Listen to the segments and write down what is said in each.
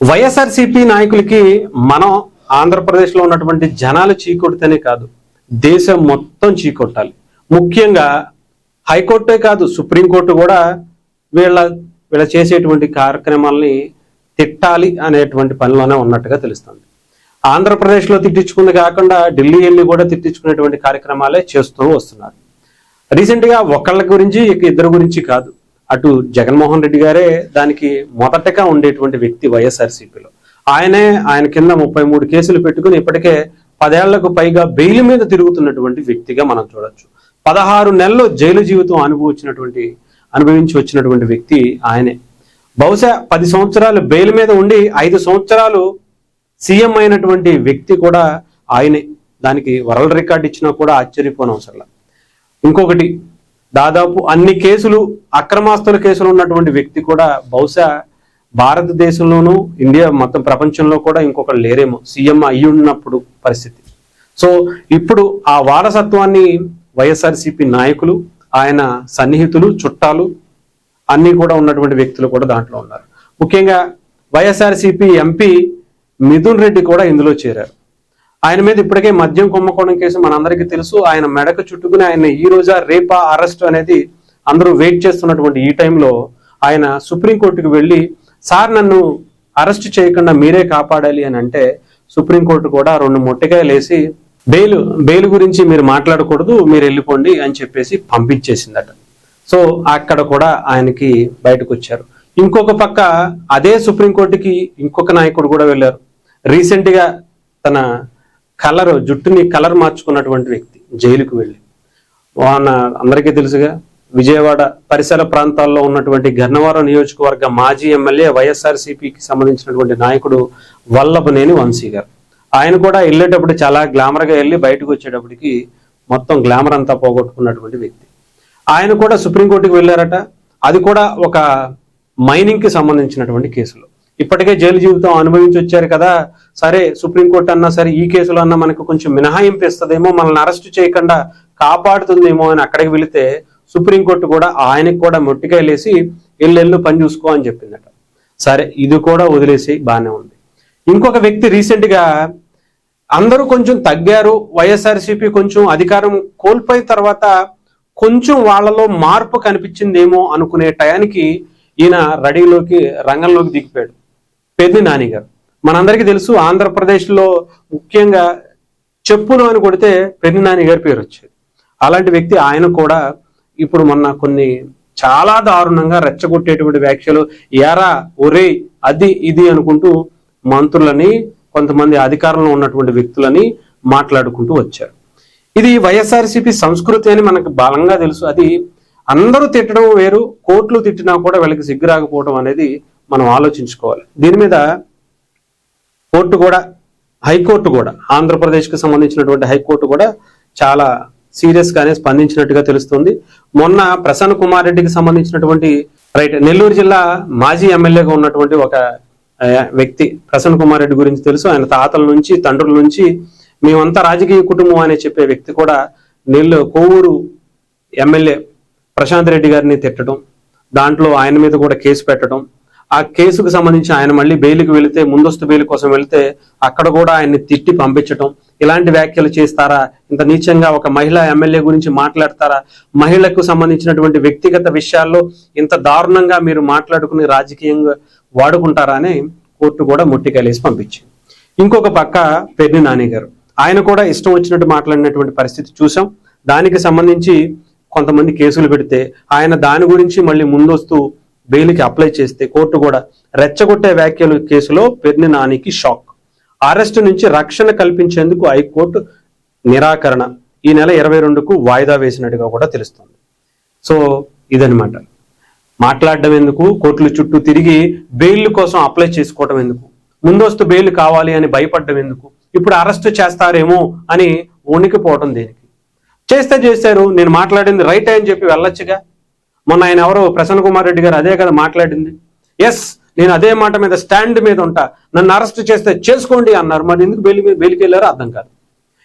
వైఎస్ఆర్సీపీ నాయకులకి మనం ఆంధ్రప్రదేశ్లో ఉన్నటువంటి జనాలు చీకొడితేనే కాదు దేశం మొత్తం చీకొట్టాలి. ముఖ్యంగా హైకోర్టే కాదు సుప్రీంకోర్టు కూడా వీళ్ళ వీళ్ళ చేసేటువంటి కార్యక్రమాల్ని తిట్టాలి అనేటువంటి పనిలోనే ఉన్నట్టుగా తెలుస్తుంది. ఆంధ్రప్రదేశ్లో తిట్టించుకుంది కాకుండా ఢిల్లీ వెళ్ళి కూడా తిట్టించుకునేటువంటి కార్యక్రమాలే చేస్తూ వస్తున్నారు. రీసెంట్గా ఒకళ్ళ గురించి ఇక ఇద్దరు గురించి కాదు. అటు జగన్మోహన్ రెడ్డి గారే దానికి మొదటగా ఉండేటువంటి వ్యక్తి వైఎస్ఆర్సీపీలో. ఆయనే ఆయన కింద ముప్పై మూడు కేసులు పెట్టుకుని ఇప్పటికే పదేళ్ళకు పైగా బెయిల్ మీద తిరుగుతున్నటువంటి వ్యక్తిగా మనం చూడొచ్చు. పదహారు నెలలు జైలు జీవితం అనుభవించినటువంటి అనుభవించి వచ్చినటువంటి వ్యక్తి ఆయనే. బహుశా పది సంవత్సరాలు బెయిల్ మీద ఉండి ఐదు సంవత్సరాలు సీఎం అయినటువంటి వ్యక్తి కూడా ఆయనే. దానికి వరల్డ్ రికార్డ్ ఇచ్చినా కూడా ఆశ్చర్యపోనవసరం ఇంకొకటి దాదాపు అన్ని కేసులు అక్రమాస్తుల కేసులు ఉన్నటువంటి వ్యక్తి కూడా బహుశా భారతదేశంలోనూ ఇండియా మొత్తం ప్రపంచంలో కూడా ఇంకొకరు లేరేమో. సీఎం అయ్యి ఉన్నప్పుడు పరిస్థితి. సో ఇప్పుడు ఆ వారసత్వాన్ని వైఎస్ఆర్సీపీ నాయకులు ఆయన సన్నిహితులు చుట్టాలు అన్నీ కూడా ఉన్నటువంటి వ్యక్తులు కూడా దాంట్లో ఉన్నారు. ముఖ్యంగా వైఎస్ఆర్సీపీ ఎంపీ మిథున్ రెడ్డి కూడా ఇందులో చేరారు. ఆయన మీద ఇప్పటికే మద్యం కుంభకోణం కేసు మనందరికీ తెలుసు. ఆయన మెడకు చుట్టుకుని ఆయన ఈ రోజా రేపా అరెస్ట్ అనేది అందరూ వెయిట్ చేస్తున్నటువంటి ఈ టైంలో ఆయన సుప్రీంకోర్టుకు వెళ్ళి సార్ నన్ను అరెస్ట్ చేయకుండా మీరే కాపాడాలి అని అంటే సుప్రీంకోర్టు కూడా రెండు మొట్టికాయలు వేసి బెయిల్ బెయిల్ గురించి మీరు మాట్లాడకూడదు మీరు వెళ్ళిపోండి అని చెప్పేసి పంపించేసిందట. సో అక్కడ కూడా ఆయనకి బయటకు వచ్చారు ఇంకొక పక్క అదే సుప్రీంకోర్టుకి ఇంకొక నాయకుడు కూడా వెళ్ళారు. రీసెంట్గా తన కలర్ జుట్టుని కలర్ మార్చుకున్నటువంటి వ్యక్తి జైలుకు వెళ్ళి. వాన అందరికీ తెలుసుగా విజయవాడ పరిసర ప్రాంతాల్లో ఉన్నటువంటి గన్నవరం నియోజకవర్గ మాజీ ఎమ్మెల్యే వైఎస్ఆర్సీపీకి సంబంధించినటువంటి నాయకుడు వల్లభనేని వంశీ గారు. ఆయన కూడా వెళ్ళేటప్పుడు చాలా గ్లామర్గా వెళ్ళి బయటకు వచ్చేటప్పటికి మొత్తం గ్లామర్ అంతా పోగొట్టుకున్నటువంటి వ్యక్తి. ఆయన కూడా సుప్రీంకోర్టుకు వెళ్ళారట. అది కూడా ఒక మైనింగ్కి సంబంధించినటువంటి కేసులో. ఇప్పటికే జైలు జీవితం అనుభవించి వచ్చారు కదా. సరే సుప్రీంకోర్టు అన్నా సరే ఈ కేసులో అన్నా మనకు కొంచెం మినహాయింపు ఇస్తుందేమో మనల్ని అరెస్ట్ చేయకుండా కాపాడుతుందేమో అని అక్కడికి వెళితే సుప్రీంకోర్టు కూడా ఆయనకు కూడా మొట్టికాయలేసి ఎల్లెళ్ళు పని చూసుకో అని చెప్పిందట. సరే ఇది కూడా వదిలేసి బాగానే ఉంది. ఇంకొక వ్యక్తి రీసెంట్గా అందరూ కొంచెం తగ్గారు. వైఎస్ఆర్సీపీ కొంచెం అధికారం కోల్పోయిన తర్వాత కొంచెం వాళ్ళలో మార్పు కనిపించిందేమో అనుకునే టయానికి ఈయన రెడీలోకి రంగంలోకి దిగిపోయాడు. పెద్ది నాని గారు మనందరికీ తెలుసు ఆంధ్రప్రదేశ్లో ముఖ్యంగా చెప్పులు అని కొడితే పెద్ది నానిగారి పేరు వచ్చేది. అలాంటి వ్యక్తి ఆయన కూడా ఇప్పుడు మొన్న కొన్ని చాలా దారుణంగా రెచ్చగొట్టేటువంటి వ్యాఖ్యలు ఎరా ఒరే అది ఇది అనుకుంటూ మంత్రులని కొంతమంది అధికారంలో ఉన్నటువంటి వ్యక్తులని మాట్లాడుకుంటూ వచ్చారు. ఇది వైఎస్ఆర్సీపీ సంస్కృతి అని మనకు బలంగా తెలుసు. అది అందరూ తిట్టడం వేరు కోర్టులు తిట్టినా కూడా వీళ్ళకి సిగ్గు రాకపోవడం అనేది మనం ఆలోచించుకోవాలి. దీని మీద కోర్టు కూడా హైకోర్టు కూడా ఆంధ్రప్రదేశ్కి సంబంధించినటువంటి హైకోర్టు కూడా చాలా సీరియస్గానే స్పందించినట్టుగా తెలుస్తుంది. మొన్న ప్రసన్న కుమార్ రెడ్డికి సంబంధించినటువంటి రైట్ నెల్లూరు జిల్లా మాజీ ఎమ్మెల్యేగా ఉన్నటువంటి ఒక వ్యక్తి ప్రసన్న కుమార్ రెడ్డి గురించి తెలుసు. ఆయన తాతల నుంచి తండ్రుల నుంచి మేమంతా రాజకీయ కుటుంబం అనే చెప్పే వ్యక్తి కూడా నెల్లు కోవూరు ఎమ్మెల్యే ప్రశాంత్ రెడ్డి గారిని తిట్టడం దాంట్లో ఆయన మీద కూడా కేసు పెట్టడం ఆ కేసుకు సంబంధించి ఆయన మళ్ళీ బెయిల్కి వెళితే ముందస్తు బెయిల్ కోసం వెళితే అక్కడ కూడా ఆయన్ని తిట్టి పంపించడం ఇలాంటి వ్యాఖ్యలు చేస్తారా? ఇంత నీచంగా ఒక మహిళా ఎమ్మెల్యే గురించి మాట్లాడతారా? మహిళకు సంబంధించినటువంటి వ్యక్తిగత విషయాల్లో ఇంత దారుణంగా మీరు మాట్లాడుకుని రాజకీయంగా వాడుకుంటారా అని కోర్టు కూడా ముట్టికలేసి పంపించింది. ఇంకొక పక్క పెద్ది నాని గారు. ఆయన కూడా ఇష్టం వచ్చినట్టు మాట్లాడినటువంటి పరిస్థితి చూసాం దానికి సంబంధించి కొంతమంది కేసులు పెడితే ఆయన దాని గురించి మళ్ళీ ముందొస్తూ బెయిల్కి అప్లై చేస్తే కోర్టు కూడా రెచ్చగొట్టే వ్యాఖ్యలు కేసులో పెర్ని నానికి షాక్. అరెస్టు నుంచి రక్షణ కల్పించేందుకు హైకోర్టు నిరాకరణ. ఈ నెల ఇరవై రెండుకు వాయిదా వేసినట్టుగా కూడా తెలుస్తుంది. సో ఇదనమాట మాట్లాడడం ఎందుకు? కోర్టుల చుట్టూ తిరిగి బెయిల్ కోసం అప్లై చేసుకోవడం ఎందుకు? ముందస్తు బెయిల్ కావాలి అని భయపడడం ఎందుకు? ఇప్పుడు అరెస్ట్ చేస్తారేమో అని వణికిపోవడం దేనికి? చేస్తే చేశారు నేను మాట్లాడింది రైట్ అని చెప్పి వెళ్ళొచ్చుగా? మొన్న ఆయన ఎవరో? ప్రసన్న కుమార్ రెడ్డి గారు అదే కదా మాట్లాడింది. ఎస్ నేను అదే మాట మీద స్టాండ్ మీద ఉంటా. నన్ను అరెస్ట్ చేస్తే చేసుకోండి అన్నారు. మరి ఎందుకు బెయిల్ బెయిల్కి వెళ్ళారో అర్థం కాదు.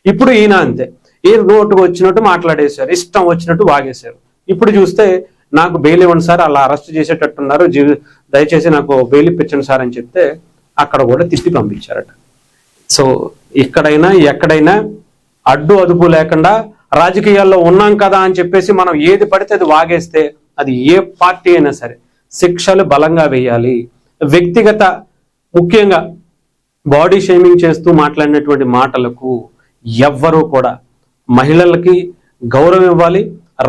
ఇప్పుడు ఈయన అంతే. ఈ నోటుకు వచ్చినట్టు మాట్లాడేశారు. ఇష్టం వచ్చినట్టు వాగేశారు. ఇప్పుడు చూస్తే నాకు బెయిల్ ఇవ్వండి సార్ అలా అరెస్ట్ చేసేటట్టున్నారు. దయచేసి నాకు బెయిల్ ఇప్పించండి సార్ అని చెప్తే అక్కడ కూడా తిప్పి పంపించారట. సో ఇక్కడైనా ఎక్కడైనా అడ్డు అదుపు లేకుండా రాజకీయాల్లో ఉన్నాం కదా అని చెప్పేసి మనం ఏది పడితే అది వాగేస్తే అది ఏ పార్టీ అయినా సరే శిక్షలు బలంగా వేయాలి. వ్యక్తిగత ముఖ్యంగా బాడీ షేమింగ్ చేస్తూ మాట్లాడినటువంటి మాటలకు ఎవ్వరూ కూడా మహిళలకి గౌరవం ఇవ్వాలి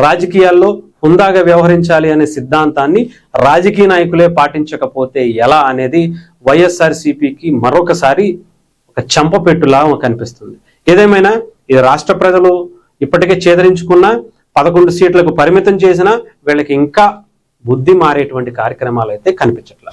రాజకీయాల్లో హుందాగా వ్యవహరించాలి అనే సిద్ధాంతాన్ని రాజకీయ నాయకులే పాటించకపోతే ఎలా అనేది వైఎస్ఆర్సీపీకి మరొకసారి ఒక చెంపపెట్టులా కనిపిస్తుంది. ఏదేమైనా ఇది రాష్ట్ర ప్రజలు ఇప్పటికే చేదరించుకున్నా పదకొండు సీట్లకు పరిమితం చేసినా వీళ్ళకి ఇంకా బుద్ధి మారేటువంటి కార్యక్రమాలు అయితే కనిపించట్లేదు.